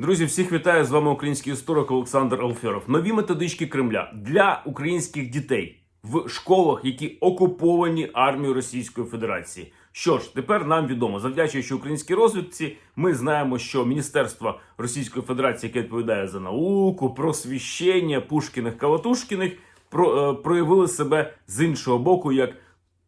Друзі, всіх вітаю з вами український історик Олександр Алферов. Нові методички Кремля для українських дітей в школах, які окуповані армією Російської Федерації. Що ж, тепер нам відомо, завдячуючи українській розвідці, ми знаємо, що Міністерство Російської Федерації, яке відповідає за науку, просвіщення Пушкіних Калатушкіних, про, е, проявили себе з іншого боку як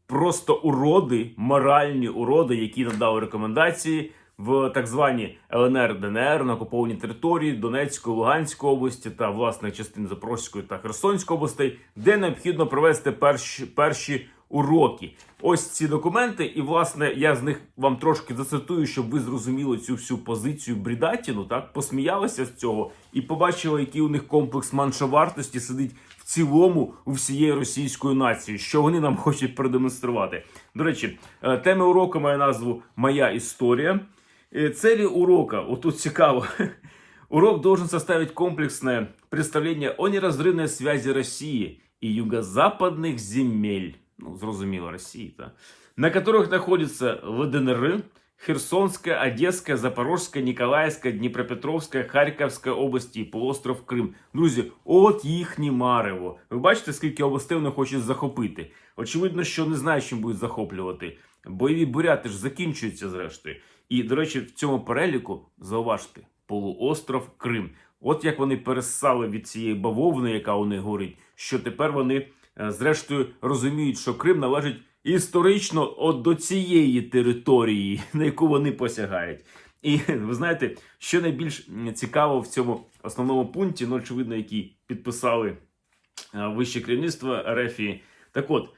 просто уроди, моральні уроди, які надали рекомендації в так звані ЛНР ДНР на окупованій території Донецької, Луганської області та власних частин Запорізької та Херсонської областей, де необхідно провести перші, перші уроки. Ось ці документи, і власне я з них вам трошки зацитую, щоб ви зрозуміли цю всю позицію брідатіну, так посміялися з цього і побачили, який у них комплекс меншовартості сидить в цілому у всієї російської нації, що вони нам хочуть продемонструвати. До речі, е, тема уроку має назву Моя історія. Е, Цели урока, вот тут цікаво. Урок должен составить комплексное представление о неразрывной связи России и юго-западных земель, ну, зрозуміло, Росії, та, на которых находится ЛДНР, Херсонская, Одесская, Запорожская, Николаевская, Дніпропетровська, Харківська області і полуостров Крим. Друзі, от їхнє марево. Ви бачите, скільки областей вони хочуть захопити? Очевидно, що не знають, чим будуть захоплювати. Бойові буряти ж закінчуються зрештою. І, до речі, в цьому переліку зауважте полуостров Крим. От як вони пересали від цієї бавовни, яка у них горить, що тепер вони, е, зрештою, розуміють, що Крим належить історично от до цієї території, на яку вони посягають. І ви знаєте, що найбільш цікаво в цьому основному пункті, ну, очевидно, який підписали е, вище керівництво Рефії. Так от,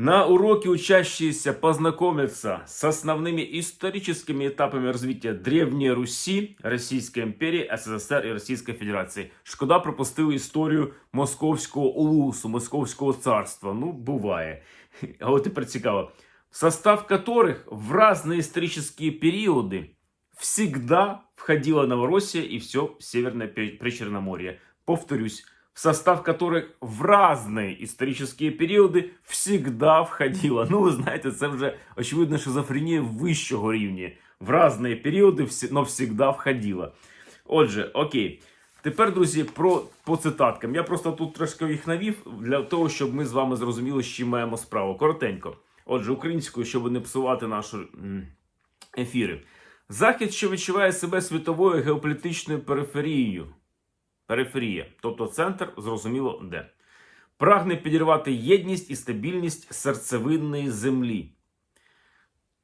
на уроке учащиеся познакомятся с основными историческими этапами развития Древней Руси, Российской империи, СССР и Российской Федерации. Шкода пропустили історію Московського улусу, Московського царства. Ну, буває. А от тепер цікаво. В состав которых в разные исторические периоды всегда входила Новороссия и все Северное Пе- Причерноморье. Повторюсь, в состав которых в разные исторические периоди всегда входила. Ну, ви знаєте, це вже очевидно шизофренія вищого рівня. В різні періоди, но всегда входила. Отже, окей. Тепер, друзі, про по цитаткам. Я просто тут трошки їх навів для того, щоб ми з вами зрозуміли, з чим маємо справу. Коротенько. Отже, українською, щоб не псувати наші ефіри. Захід, що відчуває себе світовою геополітичною периферією. Периферія, тобто центр, зрозуміло, де. Прагне підірвати єдність і стабільність серцевинної землі.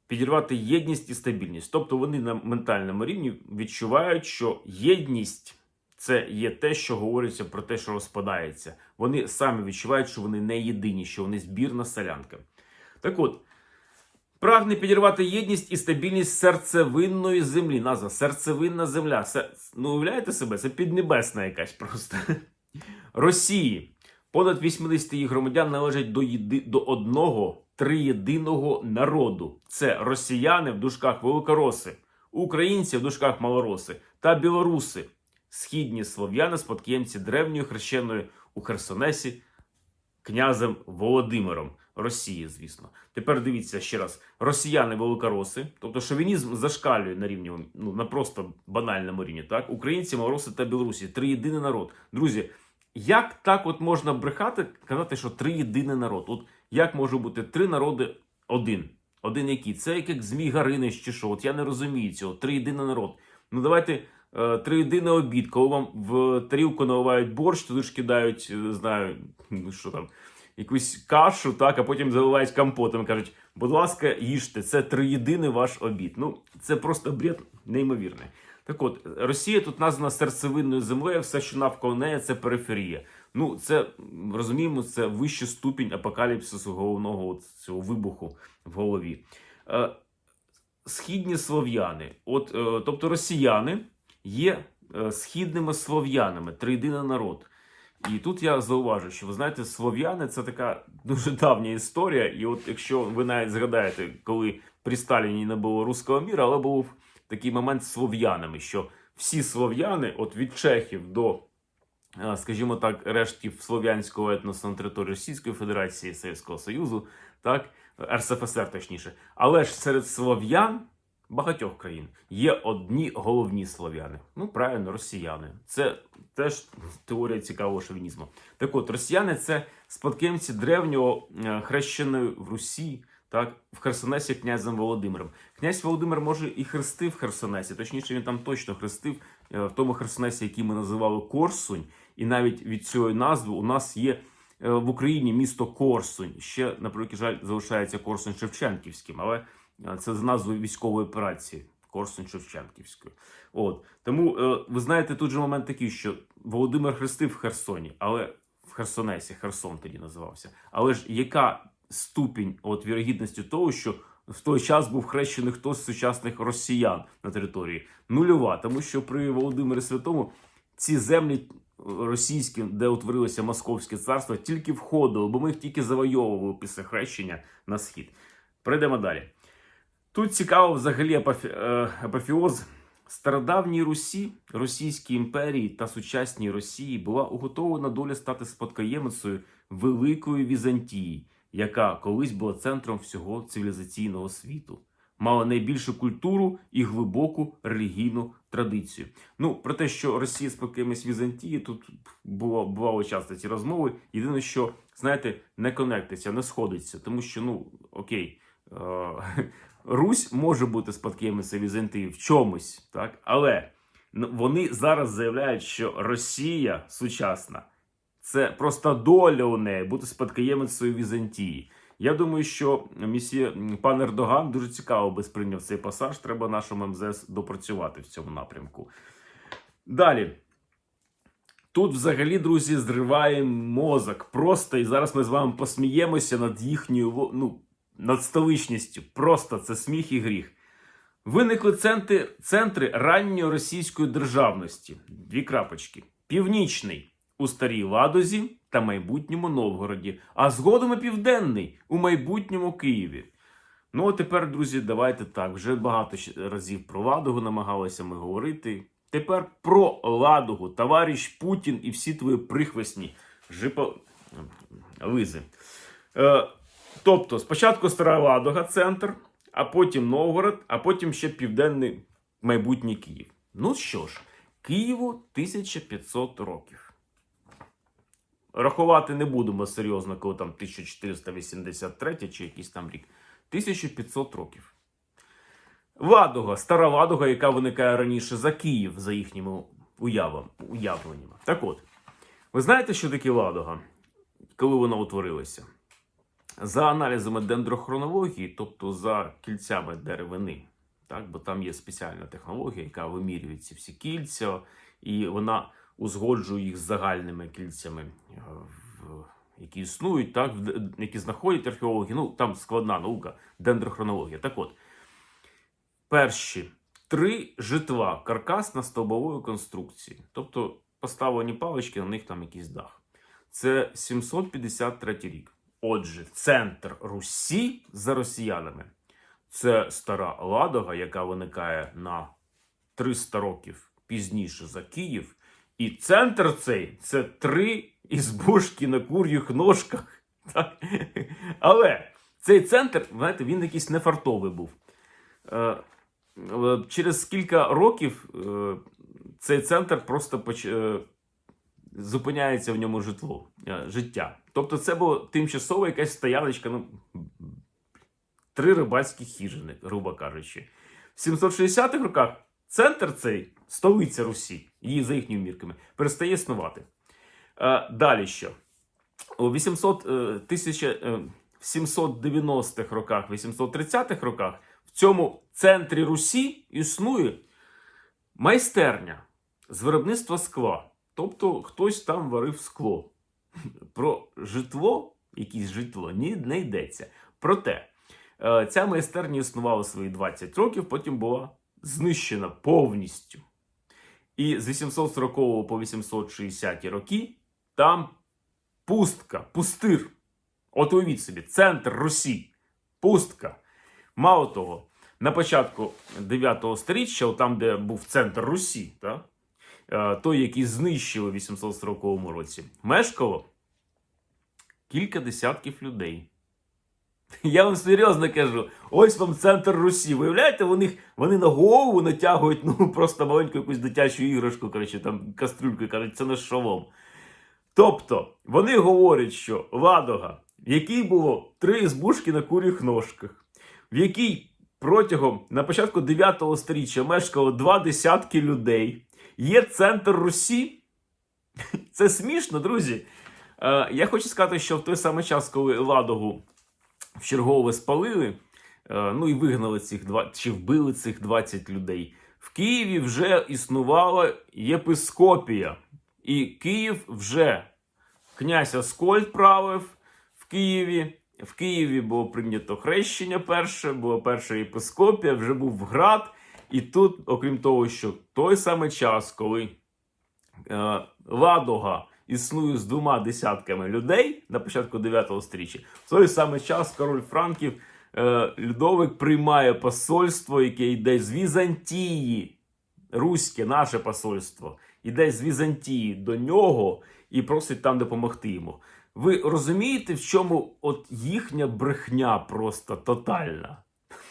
Підірвати єдність і стабільність. Тобто вони на ментальному рівні відчувають, що єдність це є те, що говориться про те, що розпадається. Вони самі відчувають, що вони не єдині, що вони збірна солянка. Так от, Прагне підірвати єдність і стабільність серцевинної землі. Назва серцевинна земля. Це, ну, уявляєте себе? Це піднебесна якась просто. Росії. Понад 80 її громадян належать до, єди, до одного триєдиного народу. Це росіяни в дужках великороси, українці в дужках малороси та білоруси. Східні слов'яни, спадкоємці древньої хрещеної у Херсонесі князем Володимиром Росії, звісно. Тепер дивіться ще раз: росіяни великороси, тобто шовінізм зашкалює на рівні ну на просто банальному рівні. Так, українці, малороси та білорусі три єдиний народ. Друзі, як так от можна брехати, казати, що три єдиний народ? От як може бути три народи один? Один який? Це як, Змій Гаринич чи що? От я не розумію цього. Три єдиний народ. Ну давайте. Е, Триєдиний обід, коли вам в тарілку наливають борщ, туди ж кидають, е, не знаю, ну що там, якусь кашу, так, а потім заливають компотом. Кажуть, будь ласка, їжте, це триєдиний ваш обід. Ну, це просто бред неймовірний. Так от, Росія тут названа серцевинною землею, все, що навколо неї, це периферія. Ну, це розуміємо, це вищий ступінь апокаліпсису головного от цього вибуху в голові. Е, східні слов'яни, от, тобто росіяни є е, східними слов'янами, триєдиний народ. І тут я зауважу, що ви знаєте, слов'яни це така дуже давня історія. І от якщо ви навіть згадаєте, коли при Сталіні не було руського міра, але був такий момент з слов'янами, що всі слов'яни, от від чехів до, е, скажімо так, рештків слов'янського етносу на території Російської Федерації, Совєтського Союзу, так, РСФСР точніше. Але ж серед слов'ян багатьох країн є одні головні слов'яни. Ну, правильно, росіяни. Це теж теорія цікавого шовінізму. Так от, росіяни це спадкоємці древнього е, хрещеної в Русі, так, в Херсонесі князем Володимиром. Князь Володимир може і хрестив Херсонесі, точніше, він там точно хрестив е, в тому Херсонесі, який ми називали Корсунь. І навіть від цієї назви у нас є е, в Україні місто Корсунь. Ще, на превеликий жаль, залишається Корсунь Шевченківським, але це з назвою військової операції. Корсунь Шевченківською. От тому е, ви знаєте, тут же момент такий, що Володимир хрестив в Херсоні, але в Херсонесі, Херсон тоді називався. Але ж яка ступінь от вірогідності того, що в той час був хрещений хтось з сучасних росіян на території? Нульова, тому що при Володимирі Святому ці землі е, російські, де утворилося Московське царство, тільки входили, бо ми їх тільки завойовували після хрещення на схід. Перейдемо далі. Тут цікаво взагалі е, апофіоз стародавній Русі, Російській імперії та сучасній Росії була уготована доля стати спадкоємицею Великої Візантії, яка колись була центром всього цивілізаційного світу, мала найбільшу культуру і глибоку релігійну традицію. Ну про те, що Росія спадкоємець Візантії, тут було бувало часто ці розмови. Єдине, що знаєте, не конектиться, не сходиться, тому що ну окей. Е- Русь може бути спадкоємицею Візантії в чомусь, так? але вони зараз заявляють, що Росія сучасна це просто доля у неї бути спадкоємицею Візантії. Я думаю, що місія пан Ердоган дуже цікаво би сприйняв цей пасаж. Треба нашому МЗС допрацювати в цьому напрямку. Далі. Тут, взагалі, друзі, зриває мозок. Просто і зараз ми з вами посміємося над їхньою ну, над столичністю. Просто це сміх і гріх. Виникли центри, центри ранньої російської державності. Дві крапочки. Північний у Старій Ладозі та майбутньому Новгороді, а згодом і південний у майбутньому Києві. Ну, а тепер, друзі, давайте так. Вже багато разів про Ладогу намагалися ми говорити. Тепер про Ладогу, товариш Путін і всі твої прихвесні жипо... лизи. Е, тобто, спочатку Стара Ладога, центр, а потім Новгород, а потім ще південний майбутній Київ. Ну що ж, Києву 1500 років. Рахувати не будемо серйозно, коли там 1483 чи якийсь там рік. 1500 років. Ладога, стара Ладога, яка виникає раніше за Київ, за їхніми уявами, уявленнями. Так от, ви знаєте, що таке Ладога, коли вона утворилася? За аналізами дендрохронології, тобто за кільцями деревини, так, бо там є спеціальна технологія, яка вимірює ці всі кільця, і вона узгоджує їх з загальними кільцями, е, які існують, так, які знаходять археологи. Ну, там складна наука, дендрохронологія. Так от, перші три житла каркасно-стовбової конструкції, тобто поставлені палички, на них там якийсь дах. Це 753 рік. Отже, центр Русі за росіянами це стара Ладога, яка виникає на 300 років пізніше за Київ. І центр цей це три ізбушки на кур'їх ножках. Так? Але цей центр, знаєте, він якийсь нефартовий був. Е, е, Через кілька років е, цей центр просто поч... зупиняється в ньому житло, е, життя. Тобто це була тимчасова якась стояночка, ну, три рибацькі хижини, грубо кажучи. В 760-х роках центр цей, столиця Русі, її за їхніми мірками, перестає існувати. Е, далі що? У 800, е, 1000, в 790-х роках, 830-х роках в цьому центрі Русі існує майстерня з виробництва скла. Тобто хтось там варив скло. Про житло, якесь житло, ні, не йдеться. Проте е, ця майстерня існувала свої 20 років, потім була знищена повністю. І з 840 по 860 роки там пустка, пустир. От уявіть собі, центр Русі, пустка. Мало того, на початку 9 сторіччя, там, де був центр Русі, та, е, той, який знищили у 840 році, мешкало кілька десятків людей. Я вам серйозно кажу, ось вам центр Русі. Виявляєте, вони, вони на голову натягують ну, просто маленьку якусь дитячу іграшку, коротше, там кастрюльку, кажуть, це наш шолом. Тобто, вони говорять, що Ладога, в якій було три збушки на куріх ножках, в якій протягом на початку 9 століття мешкало два десятки людей, є центр Русі. Це смішно, друзі. Е, я хочу сказати, що в той самий час, коли Ладогу в чергове спалили, е, ну і вигнали цих два, чи вбили цих 20 людей, в Києві вже існувала єпископія. І Київ вже князь Аскольд правив в Києві. В Києві було прийнято хрещення перше, була перша єпископія, вже був град. І тут, окрім того, що той самий час, коли е, Ладога існує з двома десятками людей на початку 9 сторіччя, в той самий час король Франків е, Людовик приймає посольство, яке йде з Візантії, руське, наше посольство, іде з Візантії до нього і просить там допомогти йому. Ви розумієте, в чому от їхня брехня просто тотальна?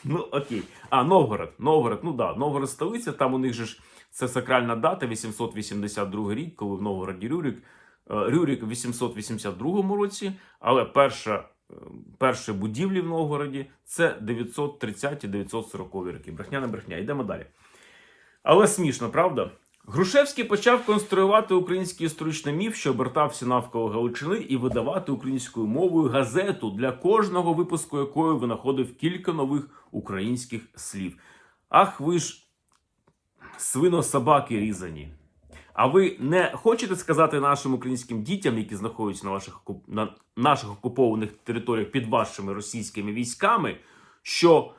Ну, окей. А, Новгород. Новгород, ну да, Новгород столиця, там у них же ж це сакральна дата, 882 рік, коли в Новгороді Рюрік. Рюрік в 882 році, але перша, е, перші будівлі в Новгороді це 930-940 роки. Брехня не брехня. Йдемо далі. Але смішно, правда? Грушевський почав конструювати український історичний міф, що обертався навколо Галичини, і видавати українською мовою газету, для кожного випуску якої винаходив кілька нових українських слів. Ах, ви ж свино-собаки різані. А ви не хочете сказати нашим українським дітям, які знаходяться на ваших на наших окупованих територіях під вашими російськими військами, що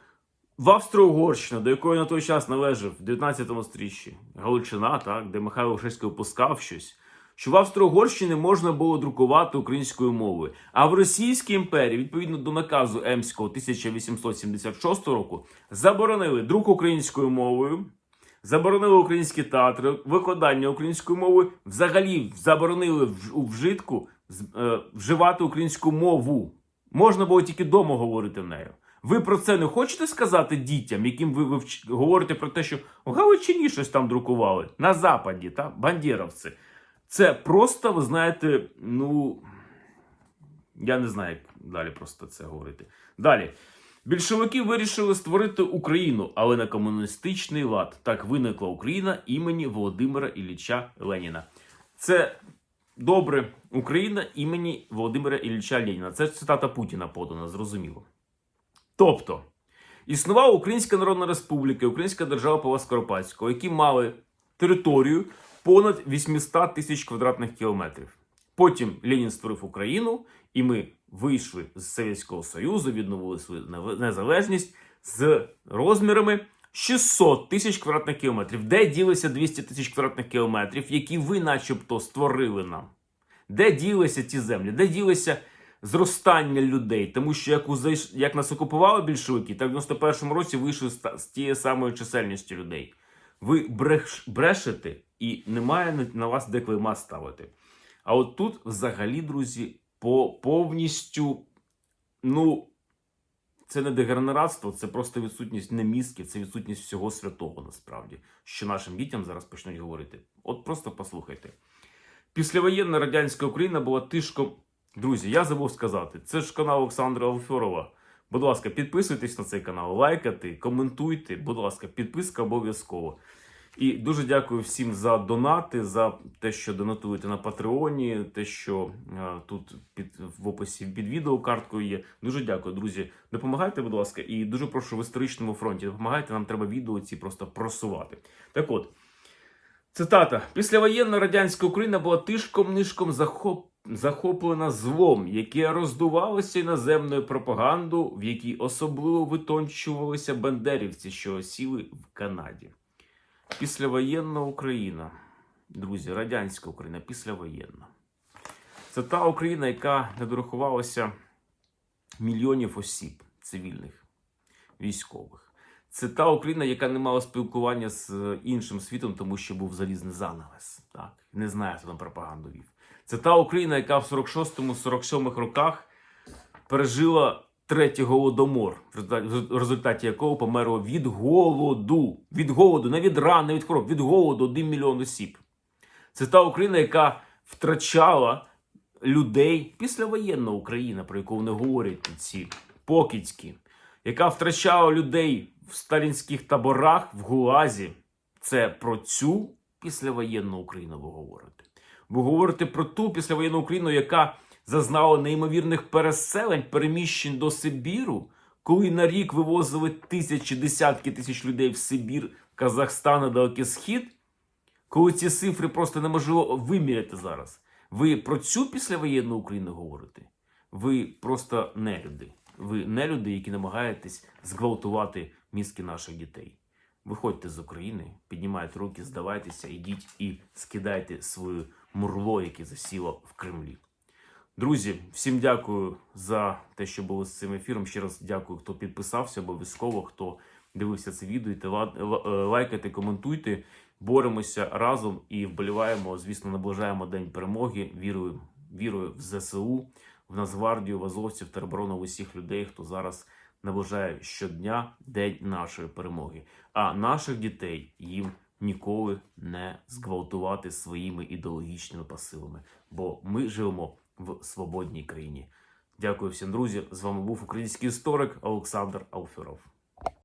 в Австро-Угорщину, до якої на той час належав в 19 стріччі Галичина, так, де Михайло Грушевський випускав щось, що в Австро-Угорщині можна було друкувати українською мовою. А в Російській імперії, відповідно до наказу Емського 1876 року, заборонили друк українською мовою. Заборонили українські театри, викладання українською мовою, взагалі заборонили у вжитку е, вживати українську мову. Можна було тільки вдома говорити нею. Ви про це не хочете сказати дітям, яким ви, ви говорите про те, що в Галичині щось там друкували на Западі, та бандєровці. Це просто, ви знаєте, ну я не знаю, як далі просто це говорити. Далі. Більшовики вирішили створити Україну, але на комуністичний лад. Так виникла Україна імені Володимира Ілліча Леніна. Це добре Україна імені Володимира Ілліча Леніна. Це цитата Путіна подана, зрозуміло. Тобто, існувала Українська Народна Республіка, і Українська держава Павла Скоропадського, які мали територію понад 800 тисяч квадратних кілометрів. Потім Ленін створив Україну, і ми вийшли з Совєтського Союзу, відновили свою незалежність з розмірами 600 тисяч квадратних кілометрів. Де ділися 200 тисяч квадратних кілометрів, які ви, начебто, створили нам? Де ділися ці землі? Де ділися зростання людей? Тому що як, у як нас окупували більшовики, так в 91-му році вийшли з, тією самою чисельністю людей. Ви бреш, брешете і немає на- вас де клейма ставити. А от тут, взагалі, друзі, по повністю, ну, це не дегенератство, це просто відсутність не мізків, це відсутність всього святого, насправді, що нашим дітям зараз почнуть говорити. От просто послухайте. Післявоєнна радянська Україна була тишком. Друзі, я забув сказати, це ж канал Олександра Алфьорова. Будь ласка, підписуйтесь на цей канал, лайкайте, коментуйте. Будь ласка, підписка обов'язково. І дуже дякую всім за донати, за те, що донатуєте на Патреоні, те, що е, тут під в описі під відео карткою є. Дуже дякую, друзі. Допомагайте, будь ласка, і дуже прошу в історичному фронті. Допомагайте, нам треба відео ці просто просувати. Так от, цитата: післявоєнна радянська Україна була тишком-нишком захоп... захоплена злом, яке роздувалося іноземною пропагандою, в якій особливо витончувалися бандерівці, що осіли в Канаді. Післявоєнна Україна. Друзі, радянська Україна, післявоєнна. Це та Україна, яка не дорахувалася мільйонів осіб цивільних, військових. Це та Україна, яка не мала спілкування з іншим світом, тому що був залізний занавес. Так, не знає, хто там пропаганду вів. Це та Україна, яка в 46-47 роках пережила третій голодомор, в результаті- якого померло від голоду. Від голоду, не від ран, не від хвороб, від голоду 1 мільйон осіб. Це та Україна, яка втрачала людей післявоєнна Україна, про яку вони говорять ці покидьки, яка втрачала людей в сталінських таборах в ГУАЗі. Це про цю післявоєнну Україну ви говорите. Ви говорите про ту післявоєнну Україну, яка зазнала неймовірних переселень, переміщень до Сибіру, коли на рік вивозили тисячі, десятки тисяч людей в Сибір, Казахстан і Далекий Схід, коли ці цифри просто неможливо виміряти зараз. Ви про цю післявоєнну Україну говорите? Ви просто нелюди. Ви нелюди, які намагаєтесь зґвалтувати мізки наших дітей. Виходьте з України, піднімайте руки, здавайтеся, ідіть і скидайте своє мурло, яке засіло в Кремлі. Друзі, всім дякую за те, що були з цим ефіром. Ще раз дякую, хто підписався обов'язково, хто дивився це відео. Е, лайкайте, коментуйте. Боремося разом і вболіваємо. Звісно, наближаємо День перемоги. Вірую, вірую в ЗСУ, в Нацгвардію, в Азовців, тероборону в усіх людей, хто зараз наближає щодня день нашої перемоги. А наших дітей їм ніколи не зґвалтувати своїми ідеологічними посилами, бо ми живемо в свободній країні. Дякую всім, друзі. З вами був український історик Олександр Алферов.